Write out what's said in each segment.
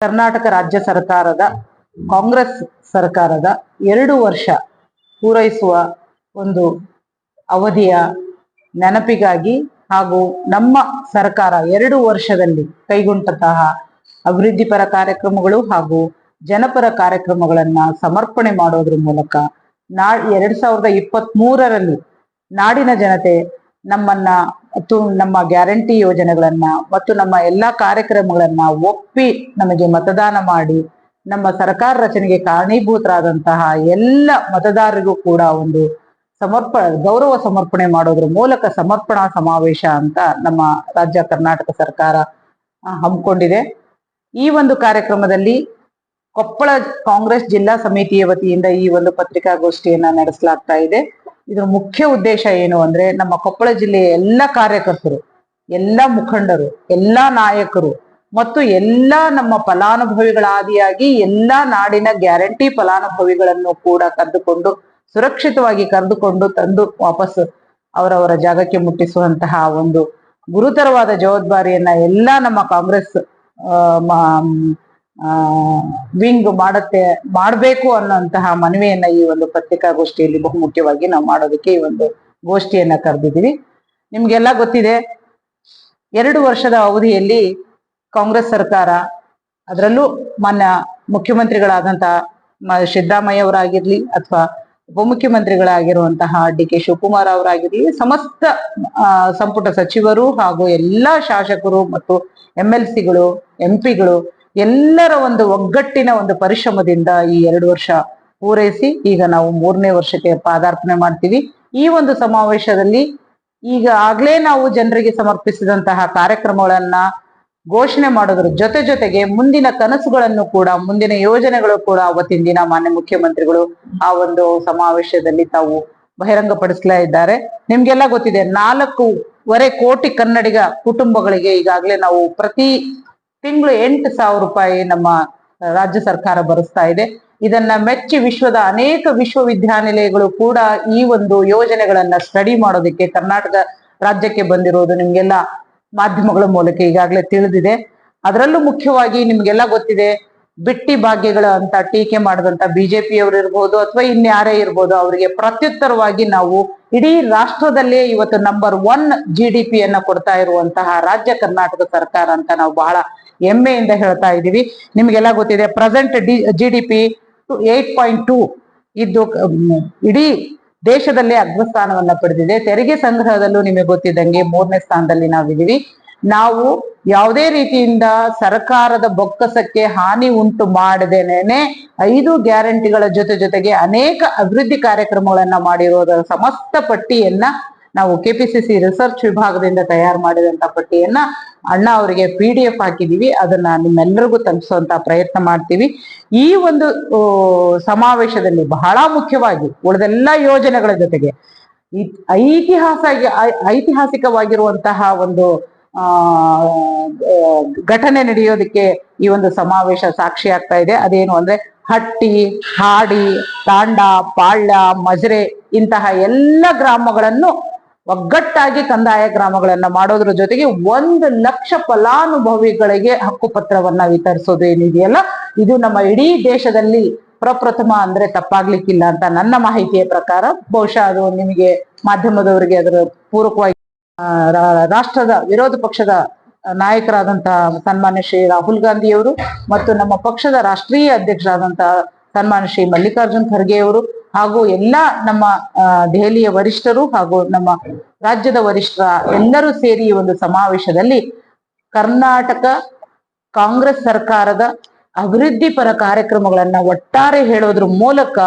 ಕರ್ನಾಟಕ ರಾಜ್ಯ ಸರ್ಕಾರದ, ಕಾಂಗ್ರೆಸ್ ಸರ್ಕಾರದ ಎರಡು ವರ್ಷ ಪೂರೈಸುವ ಒಂದು ಅವಧಿಯ ನೆನಪಿಗಾಗಿ ಹಾಗೂ ನಮ್ಮ ಸರ್ಕಾರ ಎರಡು ವರ್ಷದಲ್ಲಿ ಕೈಗೊಂಡಂತಹ ಅಭಿವೃದ್ಧಿಪರ ಕಾರ್ಯಕ್ರಮಗಳು ಹಾಗೂ ಜನಪರ ಕಾರ್ಯಕ್ರಮಗಳನ್ನ ಸಮರ್ಪಣೆ ಮಾಡೋದ್ರ ಮೂಲಕ ನಾ ಎರಡ್ ಸಾವಿರದ ಇಪ್ಪತ್ತ್ ಮೂರರಲ್ಲಿ ನಾಡಿನ ಜನತೆ ನಮ್ಮನ್ನ ಮತ್ತು ನಮ್ಮ ಗ್ಯಾರಂಟಿ ಯೋಜನೆಗಳನ್ನ ಮತ್ತು ನಮ್ಮ ಎಲ್ಲಾ ಕಾರ್ಯಕ್ರಮಗಳನ್ನ ಒಪ್ಪಿ ನಮಗೆ ಮತದಾನ ಮಾಡಿ ನಮ್ಮ ಸರ್ಕಾರ ರಚನೆಗೆ ಕಾರಣೀಭೂತರಾದಂತಹ ಎಲ್ಲ ಮತದಾರರಿಗೂ ಕೂಡ ಒಂದು ಸಮರ್ಪ, ಗೌರವ ಸಮರ್ಪಣೆ ಮಾಡೋದ್ರ ಮೂಲಕ ಸಮರ್ಪಣಾ ಸಮಾವೇಶ ಅಂತ ನಮ್ಮ ರಾಜ್ಯ ಕರ್ನಾಟಕ ಸರ್ಕಾರ ಹಮ್ಮಿಕೊಂಡಿದೆ. ಈ ಒಂದು ಕಾರ್ಯಕ್ರಮದಲ್ಲಿ ಕೊಪ್ಪಳ ಕಾಂಗ್ರೆಸ್ ಜಿಲ್ಲಾ ಸಮಿತಿಯ ವತಿಯಿಂದ ಈ ಒಂದು ಪತ್ರಿಕಾಗೋಷ್ಠಿಯನ್ನ ನಡೆಸಲಾಗ್ತಾ ಇದೆ. ಇದರ ಮುಖ್ಯ ಉದ್ದೇಶ ಏನು ಅಂದ್ರೆ ನಮ್ಮ ಕೊಪ್ಪಳ ಜಿಲ್ಲೆಯ ಎಲ್ಲ ಕಾರ್ಯಕರ್ತರು, ಎಲ್ಲ ಮುಖಂಡರು, ಎಲ್ಲಾ ನಾಯಕರು ಮತ್ತು ಎಲ್ಲಾ ನಮ್ಮ ಫಲಾನುಭವಿಗಳಾದಿಯಾಗಿ ಎಲ್ಲಾ ನಾಡಿನ ಗ್ಯಾರಂಟಿ ಫಲಾನುಭವಿಗಳನ್ನು ಕೂಡ ಕರೆದುಕೊಂಡು, ಸುರಕ್ಷಿತವಾಗಿ ಕರೆದುಕೊಂಡು ತಂದು ವಾಪಸ್ ಅವರವರ ಜಾಗಕ್ಕೆ ಮುಟ್ಟಿಸುವಂತಹ ಒಂದು ಗುರುತರವಾದ ಜವಾಬ್ದಾರಿಯನ್ನ ಎಲ್ಲಾ ನಮ್ಮ ಕಾಂಗ್ರೆಸ್ ಆ, ವಿಂಗ್ ಮಾಡತ್ತೆ ಮಾಡಬೇಕು ಅನ್ನೋಂತಹ ಮನವಿಯನ್ನ ಈ ಒಂದು ಪತ್ರಿಕಾಗೋಷ್ಠಿಯಲ್ಲಿ ಬಹುಮುಖ್ಯವಾಗಿ ನಾವು ಮಾಡೋದಕ್ಕೆ ಈ ಒಂದು ಗೋಷ್ಠಿಯನ್ನ ಕರೆದಿದ್ದೀವಿ. ನಿಮ್ಗೆಲ್ಲ ಗೊತ್ತಿದೆ ಎರಡು ವರ್ಷದ ಅವಧಿಯಲ್ಲಿ ಕಾಂಗ್ರೆಸ್ ಸರ್ಕಾರ ಅದರಲ್ಲೂ ಮಾನ್ಯ ಮುಖ್ಯಮಂತ್ರಿಗಳಾದಂತಹ ಸಿದ್ದರಾಮಯ್ಯ ಅವರಾಗಿರ್ಲಿ ಅಥವಾ ಉಪಮುಖ್ಯಮಂತ್ರಿಗಳಾಗಿರುವಂತಹ ಡಿ ಕೆ ಶಿವಕುಮಾರ್ ಅವರಾಗಿರ್ಲಿ ಸಮಸ್ತ ಸಂಪುಟ ಸಚಿವರು ಹಾಗೂ ಎಲ್ಲಾ ಶಾಸಕರು ಮತ್ತು ಎಂ ಎಲ್ ಸಿಗಳು ಎಂ ಪಿಗಳು ಎಲ್ಲರ ಒಂದು ಒಗ್ಗಟ್ಟಿನ ಒಂದು ಪರಿಶ್ರಮದಿಂದ ಈ ಎರಡು ವರ್ಷ ಪೂರೈಸಿ ಈಗ ನಾವು ಮೂರನೇ ವರ್ಷಕ್ಕೆ ಪಾದಾರ್ಪಣೆ ಮಾಡ್ತೀವಿ. ಈ ಒಂದು ಸಮಾವೇಶದಲ್ಲಿ ಈಗ ಆಗ್ಲೇ ನಾವು ಜನರಿಗೆ ಸಮರ್ಪಿಸಿದಂತಹ ಕಾರ್ಯಕ್ರಮಗಳನ್ನ ಘೋಷಣೆ ಮಾಡೋದ್ರ ಜೊತೆ ಜೊತೆಗೆ ಮುಂದಿನ ಕನಸುಗಳನ್ನು ಕೂಡ, ಮುಂದಿನ ಯೋಜನೆಗಳು ಕೂಡ ಅವತ್ತಿನ ದಿನ ಮಾನ್ಯ ಮುಖ್ಯಮಂತ್ರಿಗಳು ಆ ಒಂದು ಸಮಾವೇಶದಲ್ಲಿ ತಾವು ಬಹಿರಂಗಪಡಿಸ್ಲಾ ಇದ್ದಾರೆ. ನಿಮ್ಗೆಲ್ಲ ಗೊತ್ತಿದೆ ನಾಲ್ಕೂವರೆ ಕೋಟಿ ಕನ್ನಡಿಗ ಕುಟುಂಬಗಳಿಗೆ ಈಗಾಗಲೇ ನಾವು ಪ್ರತಿ ತಿಂಗಳು ಎಂಟು ಸಾವಿರ ರೂಪಾಯಿ ನಮ್ಮ ರಾಜ್ಯ ಸರ್ಕಾರ ಭರಿಸ್ತಾ ಇದೆ. ಇದನ್ನ ಮೆಚ್ಚಿ ವಿಶ್ವದ ಅನೇಕ ವಿಶ್ವವಿದ್ಯಾನಿಲಯಗಳು ಕೂಡ ಈ ಒಂದು ಯೋಜನೆಗಳನ್ನ ಸ್ಟಡಿ ಮಾಡೋದಕ್ಕೆ ಕರ್ನಾಟಕ ರಾಜ್ಯಕ್ಕೆ ಬಂದಿರೋದು ನಿಮ್ಗೆಲ್ಲ ಮಾಧ್ಯಮಗಳ ಮೂಲಕ ಈಗಾಗಲೇ ತಿಳಿದಿದೆ. ಅದರಲ್ಲೂ ಮುಖ್ಯವಾಗಿ ನಿಮ್ಗೆಲ್ಲ ಗೊತ್ತಿದೆ, ಬಿಟ್ಟಿ ಭಾಗ್ಯಗಳ ಅಂತ ಟೀಕೆ ಮಾಡಿದಂತ ಬಿಜೆಪಿಯವರು ಇರ್ಬೋದು ಅಥವಾ ಇನ್ಯಾರೇ ಇರ್ಬೋದು, ಅವರಿಗೆ ಪ್ರತ್ಯುತ್ತರವಾಗಿ ನಾವು ಇಡೀ ರಾಷ್ಟ್ರದಲ್ಲೇ ಇವತ್ತು ನಂಬರ್ ಒನ್ ಜಿ ಡಿ ಪಿಯನ್ನ ಕೊಡ್ತಾ ಇರುವಂತಹ ರಾಜ್ಯ ಕರ್ನಾಟಕ ಸರ್ಕಾರ ಅಂತ ನಾವು ಬಹಳ ಹೆಮ್ಮೆಯಿಂದ ಹೇಳ್ತಾ ಇದ್ದೀವಿ. ನಿಮ್ಗೆಲ್ಲ ಗೊತ್ತಿದೆ present D G D P eight point two ಇದ್ದು ಇಡೀ ದೇಶದಲ್ಲೇ ಅಗ್ರಸ್ಥಾನವನ್ನ ಪಡೆದಿದೆ. ತೆರಿಗೆ ಸಂಗ್ರಹದಲ್ಲೂ ನಿಮಗೆ ಗೊತ್ತಿದ್ದಂಗೆ ಮೂರನೇ ಸ್ಥಾನದಲ್ಲಿ ನಾವಿದ್ದೀವಿ. ನಾವು ಯಾವುದೇ ರೀತಿಯಿಂದ ಸರ್ಕಾರದ ಬೊಕ್ಕಸಕ್ಕೆ ಹಾನಿ ಉಂಟು ಮಾಡದೇನೆ ಐದು ಗ್ಯಾರಂಟಿಗಳ ಜೊತೆ ಜೊತೆಗೆ ಅನೇಕ ಅಭಿವೃದ್ಧಿ ಕಾರ್ಯಕ್ರಮಗಳನ್ನ ಮಾಡಿರೋದರ ಸಮಸ್ತ ಪಟ್ಟಿಯನ್ನ ನಾವು ಕೆಪಿಸಿಸಿ ರಿಸರ್ಚ್ ವಿಭಾಗದಿಂದ ತಯಾರು ಮಾಡಿದಂತ ಪಟ್ಟಿಯನ್ನ ಅಣ್ಣ ಅವರಿಗೆ ಪಿ ಡಿ ಎಫ್ ಹಾಕಿದೀವಿ. ಅದನ್ನ ನಿಮ್ಮೆಲ್ಲರಿಗೂ ತಲುಪಿಸುವಂತ ಪ್ರಯತ್ನ ಮಾಡ್ತೀವಿ. ಈ ಒಂದು ಸಮಾವೇಶದಲ್ಲಿ ಬಹಳ ಮುಖ್ಯವಾಗಿ ಉಳಿದೆಲ್ಲ ಯೋಜನೆಗಳ ಜೊತೆಗೆ ಐತಿಹಾಸ ಐತಿಹಾಸಿಕವಾಗಿರುವಂತಹ ಒಂದು ಘಟನೆ ನಡೆಯೋದಕ್ಕೆ ಈ ಒಂದು ಸಮಾವೇಶ ಸಾಕ್ಷಿ ಆಗ್ತಾ ಇದೆ. ಅದೇನು ಅಂದ್ರೆ ಹಟ್ಟಿ, ಹಾಡಿ, ತಾಂಡ, ಪಾಳ್ಯ, ಮಜರೆ ಇಂತಹ ಎಲ್ಲ ಗ್ರಾಮಗಳನ್ನು ಒಗ್ಗಟ್ಟಾಗಿ ಕಂದಾಯ ಗ್ರಾಮಗಳನ್ನ ಮಾಡೋದ್ರ ಜೊತೆಗೆ ಒಂದು ಲಕ್ಷ ಫಲಾನುಭವಿಗಳಿಗೆ ಹಕ್ಕುಪತ್ರವನ್ನ ವಿತರಿಸೋದು ಏನಿದೆಯಲ್ಲ, ಇದು ನಮ್ಮ ಇಡೀ ದೇಶದಲ್ಲಿ ಪ್ರಪ್ರಥಮ ಅಂದ್ರೆ ತಪ್ಪಾಗ್ಲಿಕ್ಕಿಲ್ಲ ಅಂತ ನನ್ನ ಮಾಹಿತಿಯ ಪ್ರಕಾರ. ಬಹುಶಃ ಅದು ನಿಮಗೆ ಮಾಧ್ಯಮದವರಿಗೆ ಅದರ ಪೂರಕವಾಗಿ ರಾಷ್ಟ್ರದ ವಿರೋಧ ಪಕ್ಷದ ನಾಯಕರಾದಂತಹ ಸನ್ಮಾನ್ಯ ಶ್ರೀ ರಾಹುಲ್ ಗಾಂಧಿಯವರು ಮತ್ತು ನಮ್ಮ ಪಕ್ಷದ ರಾಷ್ಟ್ರೀಯ ಅಧ್ಯಕ್ಷರಾದಂತಹ ಸನ್ಮಾನ್ಯ ಶ್ರೀ ಮಲ್ಲಿಕಾರ್ಜುನ್ ಖರ್ಗೆ ಅವರು ಹಾಗೂ ಎಲ್ಲ ನಮ್ಮ ದೆಹಲಿಯ ವರಿಷ್ಠರು ಹಾಗೂ ನಮ್ಮ ರಾಜ್ಯದ ವರಿಷ್ಠರ ಎಲ್ಲರೂ ಸೇರಿ ಒಂದು ಸಮಾವೇಶದಲ್ಲಿ ಕರ್ನಾಟಕ ಕಾಂಗ್ರೆಸ್ ಸರ್ಕಾರದ ಅಭಿವೃದ್ಧಿ ಪರ ಕಾರ್ಯಕ್ರಮಗಳನ್ನ ಒಟ್ಟಾರೆ ಹೇಳೋದ್ರ ಮೂಲಕ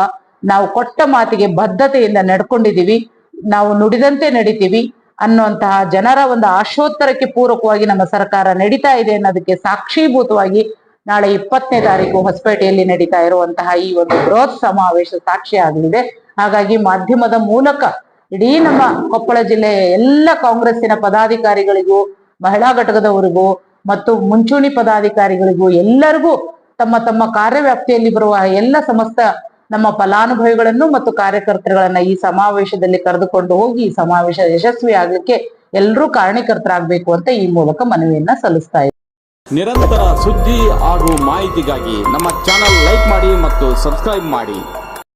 ನಾವು ಕೊಟ್ಟ ಮಾತಿಗೆ ಬದ್ಧತೆಯಿಂದ ನಡ್ಕೊಂಡಿದೀವಿ ನಾವು ನುಡಿದಂತೆ ನಡಿತೀವಿ. ಅನ್ನುವಂತಹ ಜನರ ಒಂದು ಆಶೋತ್ತರಕ್ಕೆ ಪೂರಕವಾಗಿ ನಮ್ಮ ಸರ್ಕಾರ ನಡೀತಾ ಇದೆ ಅನ್ನೋದಕ್ಕೆ ಸಾಕ್ಷೀಭೂತವಾಗಿ ನಾಳೆ ಇಪ್ಪತ್ತನೇ ತಾರೀಕು ಹೊಸಪೇಟೆಯಲ್ಲಿ ನಡೀತಾ ಇರುವಂತಹ ಈ ಒಂದು ಬೃಹತ್ ಸಮಾವೇಶ ಸಾಕ್ಷಿ ಆಗಲಿದೆ. ಹಾಗಾಗಿ ಮಾಧ್ಯಮದ ಮೂಲಕ ಇಡೀ ನಮ್ಮ ಕೊಪ್ಪಳ ಜಿಲ್ಲೆಯ ಎಲ್ಲ ಕಾಂಗ್ರೆಸ್ಸಿನ ಪದಾಧಿಕಾರಿಗಳಿಗೂ, ಮಹಿಳಾ ಘಟಕದವರಿಗೂ ಮತ್ತು ಮುಂಚೂಣಿ ಪದಾಧಿಕಾರಿಗಳಿಗೂ ಎಲ್ಲರಿಗೂ ತಮ್ಮ ತಮ್ಮ ಕಾರ್ಯವ್ಯಾಪ್ತಿಯಲ್ಲಿ ಬರುವ ಎಲ್ಲ ಸಮಸ್ತ ನಮ್ಮ ಫಲಾನುಭವಿಗಳನ್ನು ಮತ್ತು ಕಾರ್ಯಕರ್ತರುಗಳನ್ನ ಈ ಸಮಾವೇಶದಲ್ಲಿ ಕರೆದುಕೊಂಡು ಹೋಗಿ ಈ ಸಮಾವೇಶ ಯಶಸ್ವಿ ಆಗ್ಲಿಕ್ಕೆ ಎಲ್ಲರೂ ಕಾರಣೀಕರ್ತರಾಗಬೇಕು ಅಂತ ಈ ಮೂಲಕ ಮನವಿಯನ್ನ ಸಲ್ಲಿಸ್ತಾ ನಿರಂತರ ಸುದ್ದಿ ಹಾಗೂ ಮಾಹಿತಿಗಾಗಿ ನಮ್ಮ ಚಾನಲ್ ಲೈಕ್ ಮಾಡಿ ಮತ್ತು ಸಬ್ಸ್ಕ್ರೈಬ್ ಮಾಡಿ.